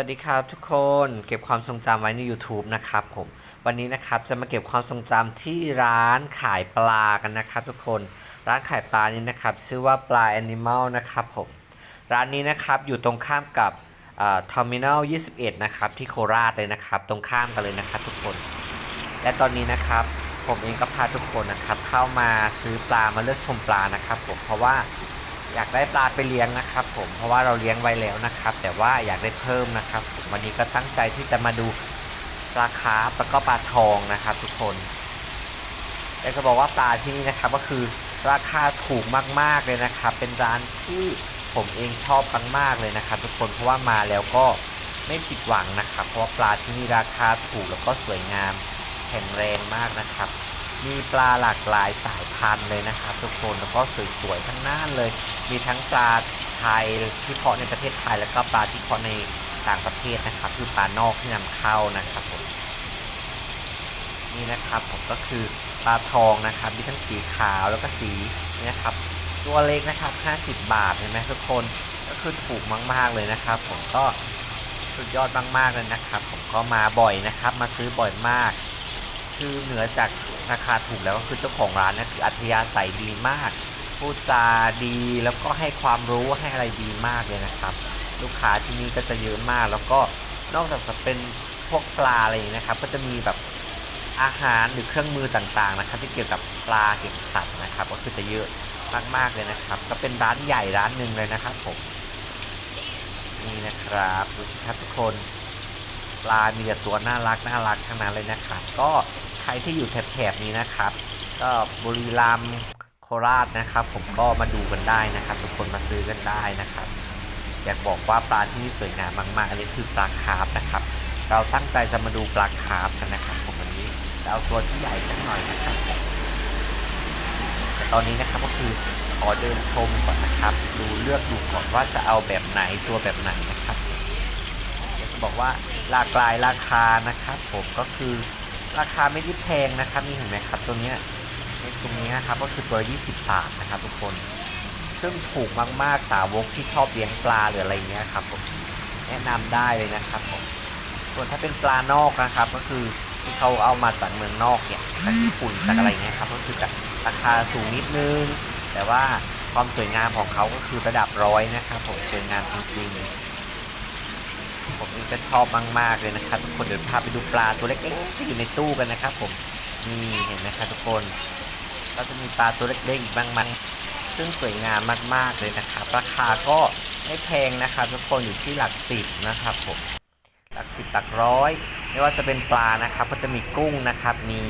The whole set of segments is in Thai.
วัสดีครับทุกคนเก็บความทรงจำไว้ใน YouTube นะครับผมวันนี้นะครับจะมาเก็บความทรงจำที่ร้านขายปลากันนะครับ ทุกคนร้านขายปลานี้นะครับชื่อว่าปลาแอนิม l ลนะครับผมร้านนี้นะครับอยู่ตรงข้ามกับเทอร์มินอล21 นะครับที่โคราชเลยนะครับ ตรงข้ามกันเลยนะครับทุกคน และตอนนี้นะครับผมเองก็พาทุกคนนะครับเข้ามาซื้อปลามาเลือกชมปลานะครับผมเพราะว่า อยากได้ปลาไปเลี้ยงนะครับ ผมเพราะว่าเราเลี้ยงไว้แล้วนะครับ แต่ว่าอยากได้เพิ่มนะครับผมวันนี้ก็ตั้งใจที่จะมาดูปลาคาร์ฟแล้วก็ปลาทองนะครับ ทุกคนอยากจะบอกว่าปลาที่นี่นะครับก็คือราคาถูกมากๆเลยนะครับ เป็นร้านที่ผมเองชอบมากๆเลยนะครับ ทุกคนเพราะว่ามาแล้วก็ไม่ผิดหวังนะครับ เพราะว่าปลาที่นี่ราคาถูกแล้วก็สวยงามแข็งแรงมากนะครับ มีปลาหลากหลายสายพันธุ์เลยนะครับทุกคนแล้วก็สวยๆทั้งนั้นเลย มีทั้งปลาไทยที่เพาะในประเทศไทยแล้วก็ปลาที่เพาะในต่างประเทศนะครับ คือปลานอกที่นำเข้านะครับผมนี่นะครับผมก็คือปลาทองนะครับมีทั้งสีขาวแล้วก็สีนี่นะครับ ตัวเล็กนะครับ 50 บาทเห็นไหมทุกคนก็คือถูกมาก ๆเลยนะครับ ผมก็สุดยอดมากๆเลยนะครับ ผมก็มาบ่อยนะครับ มาซื้อบ่อยมาก คือเหนือจาก ราคาถูกแล้วก็คือเจ้าของร้านนะคืออัธยาศัยดีมากพูดจาดีแล้วก็ให้ความรู้ให้อะไรดีมากเลยนะครับ ลูกค้าที่นี่ก็จะเยอะมาก แล้วก็นอกจากจะเป็นพวกปลาอะไรอย่างนี้นะครับ ก็จะมีแบบอาหารหรือเครื่องมือต่างๆนะครับ ที่เกี่ยวกับปลาเกี่ยวกับสัตว์นะครับ ก็คือจะเยอะมากๆเลยนะครับ ก็เป็นร้านใหญ่ร้านหนึ่งเลยนะครับผมนี่นะครับดูสิครับทุกคน ปลามีแต่ตัวน่ารักน่ารักทั้งนั้นเลยนะครับ ก็ใครที่อยู่แถบๆนี้นะครับ ก็บุรีรัมย์โคราชนะครับ ผมก็มาดูกันได้นะครับ ทุกคนมาซื้อกันได้นะครับ อยากบอกว่าปลาที่นี่สวยงามมากๆอันนี้คือปลาคาร์ฟนะครับ เราตั้งใจจะมาดูปลาคาร์ฟกันนะครับ ผมวันนี้จะเอาตัวที่ใหญ่สักหน่อยนะครับแต่ตอนนี้นะครับก็คือขอเดินชมก่อนนะครับ ดูเลือกดูก่อนว่าจะเอาแบบไหนตัวแบบไหนนะครับ บอกว่าหลากหลายราคานะครับผมก็คือราคาไม่ได้แพงนะครับนี่เห็นไหมครับตัวเนี้ยในตรงนี้นะครับก็คือตัว20 บาทนะครับทุกคน ซึ่งถูกมากๆสาวกที่ชอบเลี้ยงปลาหรืออะไรเงี้ยครับผมแนะนำได้เลยนะครับผมส่วนถ้าเป็นปลานอกนะครับก็คือที่เขาเอามาจากเมืองนอกเนี่ยจากญี่ปุ่นจากอะไรเงี้ยครับก็คือจะราคาสูงนิดนึง แต่ว่าความสวยงามของเขาก็คือระดับร้อยนะครับผมสวยงามจริง ๆ ผมเองก็ชอบมากๆเลยนะครับ ทุกคนเดี๋ยวพาไปดูปลาตัวเล็กๆที่อยู่ในตู้กันนะครับ ผมนี่เห็นไหมครับทุกคนก็จะมีปลาตัวเล็กๆอีกบางมันซึ่งสวยงามมากๆเลยนะครับ ราคาก็ไม่แพงนะครับทุกคนอยู่ที่หลักสิบนะครับผมหลักสิบหลักร้อยไม่ว่าจะเป็นปลานะครับ ก็จะมีกุ้งนะครับ มี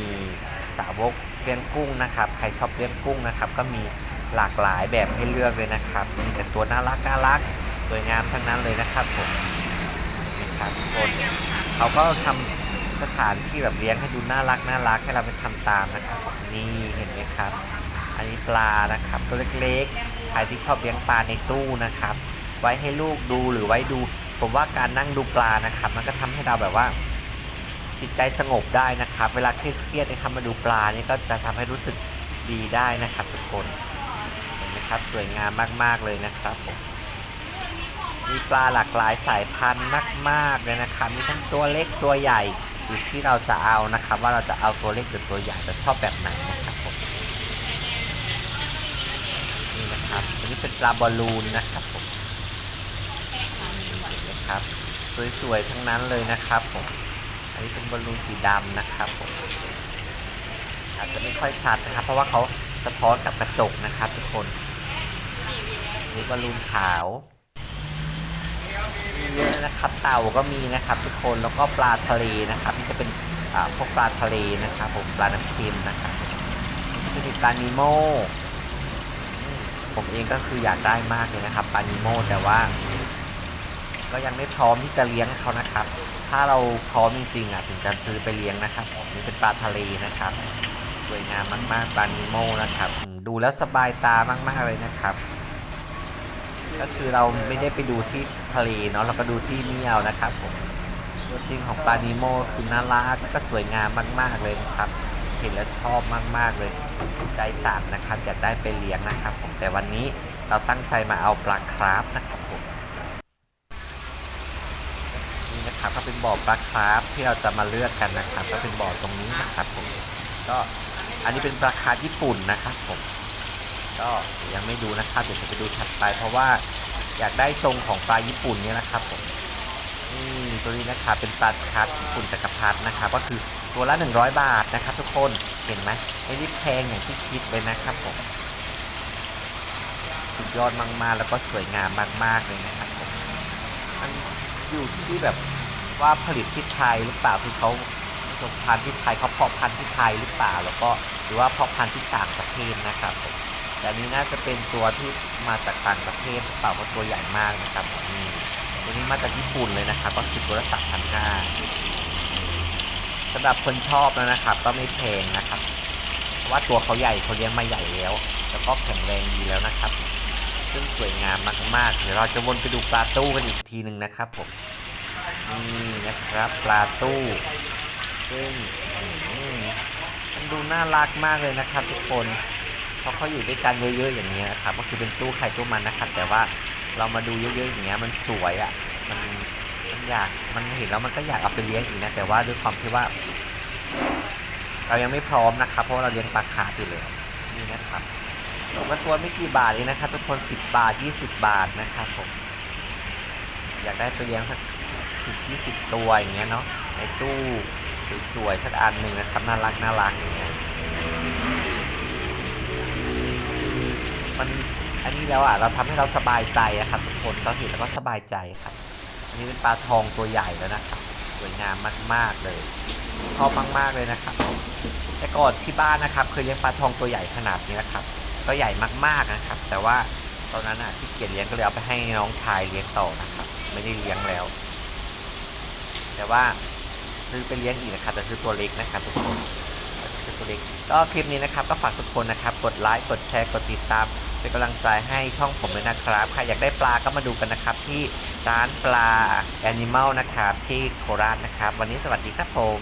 สาวกเลี้ยงกุ้งนะครับใครชอบเลี้ยงกุ้งนะครับ ก็มีหลากหลายแบบให้เลือกเลยนะครับมีแต่ตัวน่ารักน่ารักสวยงามทั้งนั้นเลยนะครับผม ครับทุกคนเขาก็ทำสถานที่แบบเลี้ยงให้ดูน่ารักน่ารักให้เราไปทำตามนะครับนี่เห็นไหมครับ อันนี้ปลานะครับตัวเล็กๆใครที่ชอบเลี้ยงปลาในตู้นะครับ ไว้ให้ลูกดูหรือไว้ดู ผมว่าการนั่งดูปลานะครับ มันก็ทำให้เราแบบว่าจิตใจสงบได้นะครับ เวลาเครียดๆนะครับมาดูปลานี่ก็จะทำให้รู้สึกดีได้นะครับทุกคนเห็นไหมครับสวยงามมากๆเลยนะครับผม มีปลาหลากหลายสายพันธุ์มากๆเลยนะครับมีทั้งตัวเล็กตัวใหญ่อยู่ที่เราจะเอานะครับ ว่าเราจะเอาตัวเล็กหรือตัวใหญ่จะชอบแบบไหนนะครับผมนี่นะครับอันนี้เป็นปลาบอลลูนนะครับผมนี่เห็นไหมครับสวยๆทั้งนั้นเลยนะครับผมอันนี้เป็นบอลลูนสีดำนะครับผมอาจจะไม่ค่อยชัดนะครับ เพราะว่าเขาสะท้อนกับกระจกนะครับ ทุกคนนี่บอลลูนขาว เยอะนะครับ เต่าก็มีนะครับทุกคนแล้วก็ปลาทะเลนะครับนี่จะเป็นพวกปลาทะเลนะครับผมปลาน้ำเค็มนะครับก็จะมีปลานิโมผมเองก็คืออยากได้มากเลยนะครับปลานิโมแต่ว่า ก็ยังไม่พร้อมที่จะเลี้ยงเขานะครับ ถ้าเราพร้อมจริงๆอะถึงจะซื้อไปเลี้ยงนะครับนี่เป็นปลาทะเลนะครับ สวยงามมากๆปลานิโมนะครับดูแล้วสบายตามากๆเลยนะครับ ก็คือเราไม่ได้ไปดูที่ทะเลเนาะเราก็ดูที่นี่เอานะครับผมตัวจริงของปลานิโมคือน่ารักแล้วก็สวยงามมาก ๆเลยนะครับ เห็นแล้วชอบมากๆเลยใจสั่นนะครับอยากได้ไปเลี้ยงนะครับ ผมแต่วันนี้เราตั้งใจมาเอาปลาคราฟนะครับผมนะครับก็เป็นบ่อปลาคราฟที่เราจะมาเลือกกันนะครับ ก็เป็นบ่อตรงนี้นะครับผมก็อันนี้เป็นปลาคราฟญี่ปุ่นนะครับผม ก็ยังไม่ดูนะครับเดี๋ยวจะไปดูถัดไป เพราะว่าอยากได้ทรงของปลาญี่ปุ่นเนี่ยนะครับผมนี่ตัวนี้นะครับเป็นปลาคราฟญี่ปุ่นจักรพรรดินะครับก็คือตัวละ 100 บาทนะครับ ทุกคนเห็นไหมไม่ได้แพงอย่างที่คิดเลยนะครับผมสุดยอดมากๆ แล้วก็สวยงามมาก ๆ เลยนะครับผมมันอยู่ที่แบบว่าผลิตที่ไทยหรือเปล่าคือเขาผสมพันธุ์ที่ไทยเขาเพาะพันธุ์ที่ไทยหรือเปล่า แล้วก็หรือว่าเพาะพันธุ์ที่ต่างประเทศนะครับผม แต่นี้น่าจะเป็นตัวที่มาจากต่างประเทศเปล่าเพราะตัวใหญ่มากนะครับผมนี่ตัวนี้มาจากญี่ปุ่นเลยนะครับ ก็คือตัวละสามพันห้าสำหรับคนชอบแล้วนะครับ ก็ไม่แพงนะครับเพราะว่าตัวเขาใหญ่เขาเลี้ยงมาใหญ่แล้ว แล้วก็แข็งแรงดีแล้วนะครับ ซึ่งสวยงามมากๆ เดี๋ยวเราจะวนไปดูปลาตู้กันอีกทีหนึ่งนะครับผมนี่นะครับปลาตู้ซึ่งมันดูน่ารักมากเลยนะครับทุกคน ราะเขาอยู่ด้วยกันเยอะๆอย่างนี้นะครับ ก็คือเป็นตู้ไข่ตู้มันนะครับ แต่ว่าเรามาดูเยอะๆอย่างเงี้ยมันสวยอะ มันมันอยากมันเห็นแล้วมันก็อยากเอาไปเลี้ยงอีกนะแต่ว่าด้วยความที่ว่า เรายังไม่พร้อมนะครับ เพราะเราเลี้ยงปลาคาร์ฟอยู่เลยนี่นะครับมาตัวไม่กี่บาทเองนะครับทุกคน10 บาท 20 บาทนะครับผมอยากได้ไปเลี้ยงสักสิบยี่สิบตัวอย่างเงี้ยเนาะในตู้สวยๆสักอันหนึ่งนะครับน่ารักน่ารักอย่างเงี้ย มันอันนี้แล้วอะเราทำให้เราสบายใจอะครับทุกคนเราเห็นแล้วก็สบายใจครับอันนี้เป็นปลาทองตัวใหญ่แล้วนะครับสวยงามมากๆเลยชอบมากๆเลยนะครับแต่ก่อนที่บ้านนะครับเคยเลี้ยงปลาทองตัวใหญ่ขนาดนี้นะครับ ก็ใหญ่มากๆนะครับ แต่ว่าตอนนั้นอะที่เกียจเลี้ยงก็เลยเอาไปให้น้องชายเลี้ยงต่อนะครับ ไม่ได้เลี้ยงแล้ว แต่ว่าซื้อไปเลี้ยงอีกนะครับแต่ซื้อตัวเล็กนะครับทุกคนซื้อตัวเล็กก็คลิปนี้นะครับ ก็ฝากทุกคนนะครับ กดไลค์กดแชร์กดติดตาม เป็นกำลังใจให้ช่องผมด้วยนะครับ ใครอยากได้ปลาก็มาดูกันนะครับ ที่ร้านปลาแอนิม l ลนะครับที่โคราชนะครับ วันนี้สวัสดีครับผม